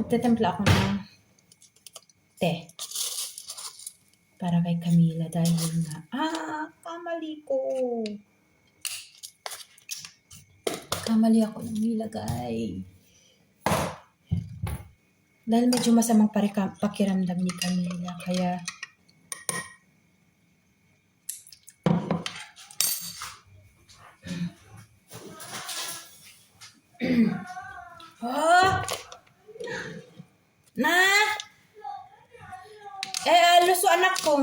Magtetimpla ako ng te. Para kay Camila dahil nga, ah, kamali ko. Kamali ako ng nilagay. Dahil medyo masamang parika, pakiramdam ni Camila, kaya Oh! Na! Eh, alos anak ko.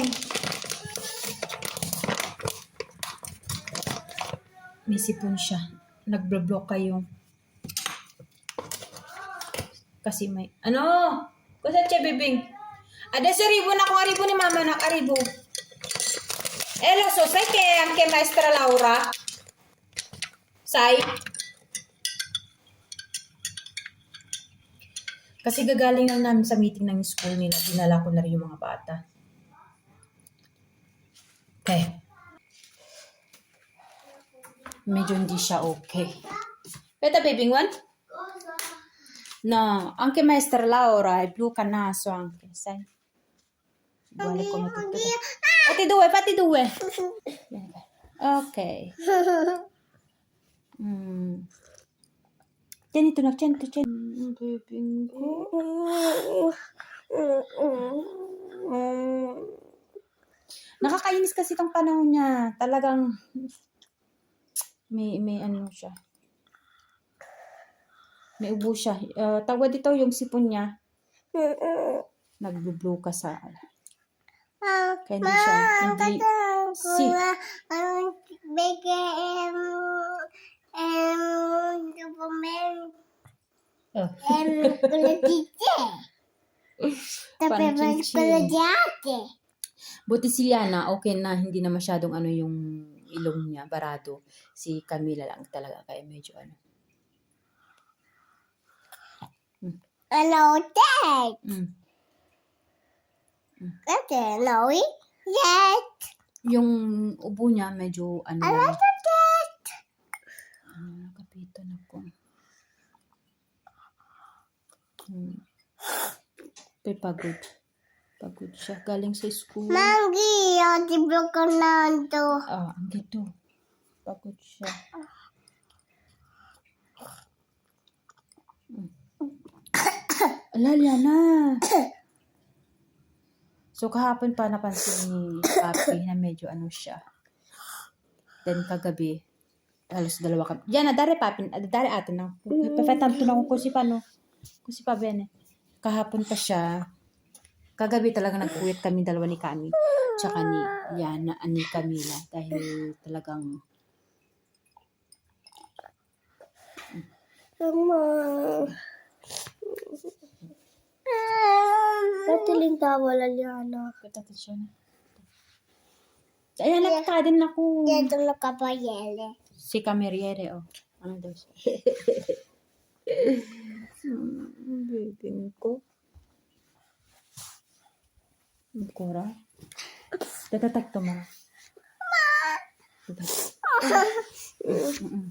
May sipon siya. Nagbloblock kayo. Kasi may... Ano? Kusa siya, bibing? Ada sa ribo na kung aribo ni mama na karibo. Eh, loso, say kay ang kay Maestra Laura. Say. Kasi gagaling lang namin sa meeting ng school nila. Dinala ko na rin yung mga bata. Okay. Medyo hindi siya okay. Beta, baby, one? No, anche maestra Laura è più canasso anche, sai? Uguale come tutte. Fatti due, fatti due. Ok. Mm. Tieniti un accento, accento. Mm, baby ko. Nakakainis kasi tong panahon niya. Talagang may may ano siya. May ubo siya. Uh, tawag dito yung sipon niya. Nagblue ka sa kaya hindi siya hindi si ang bigay em em Superman oh. em kulitite. Tapi Parang mas chinchin. kulitite. Buti si Liana, okay na, hindi na masyadong ano yung ilong niya, barado. Si Camila lang talaga, kaya medyo ano. Hello, Dad. Mm. Okay, hello. Yes. Yung ubo niya, medyo ano lang. Dad. Ah, nakapitan ako. Hmm. Pero pagod. Pagod siya. Galing sa school. Yung tiblo ko na ito. Ah, ang dito. Pagod siya. Mm. Ala, Liana. So, kahapon pa napansin ni Papi na medyo ano siya. Then, kagabi, halos dalawa kami. Yan na, dari Papi. ah, Dari atin na. Papetam to na kung kusi pa, no? Kusi pa, bene. Kahapon pa siya. Kagabi talaga nag-uwit kami dalawa ni Kami. Tsaka ni Yana, ni Camila. Dahil talagang Mama. Natiling tawa lang yan. Na. Ayan, nagka din ako. Dito nakapayele. Si Cameriere, oh. Ano daw siya? Hmm, Baby ko. Ang Kora. Tatatak to, ma. Tatatak. Mm-mm.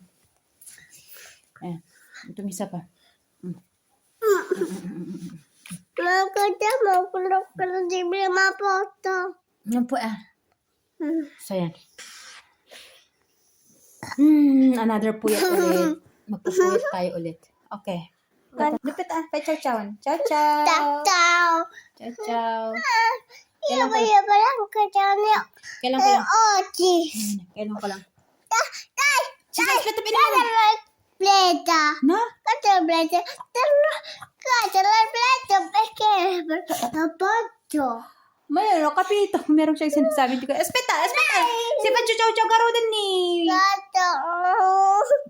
Ayan. Ito isa pa. Maganda mo kulok ka na di mga foto. Yan po, ah. So, yan. Hmm, another puyat ulit. Magpupuyat tayo ulit. Okay. Lupit ah. Kay chow chow. Chow chow. Chow chow. Iya ba iya ba lang. Kailan ko lang. Ochi. Hmm, Kailan ko lang. Tay. Sige, split up mo. Pleta. Na? Kata pleta. Tara. Kata pleta. Peke. Napato. May ano, kapito. Meron siyang sinasabi. Di ko, espeta, espeta. Si Pancho chow chow garo din ni. Tata.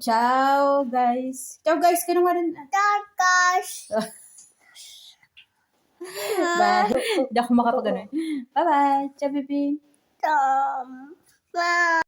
Ciao, guys. Ciao, guys. Ganun nga rin. Tatas. Bye. Hindi ako makapag ano. Bye-bye. Ciao, baby. Tom. Ma.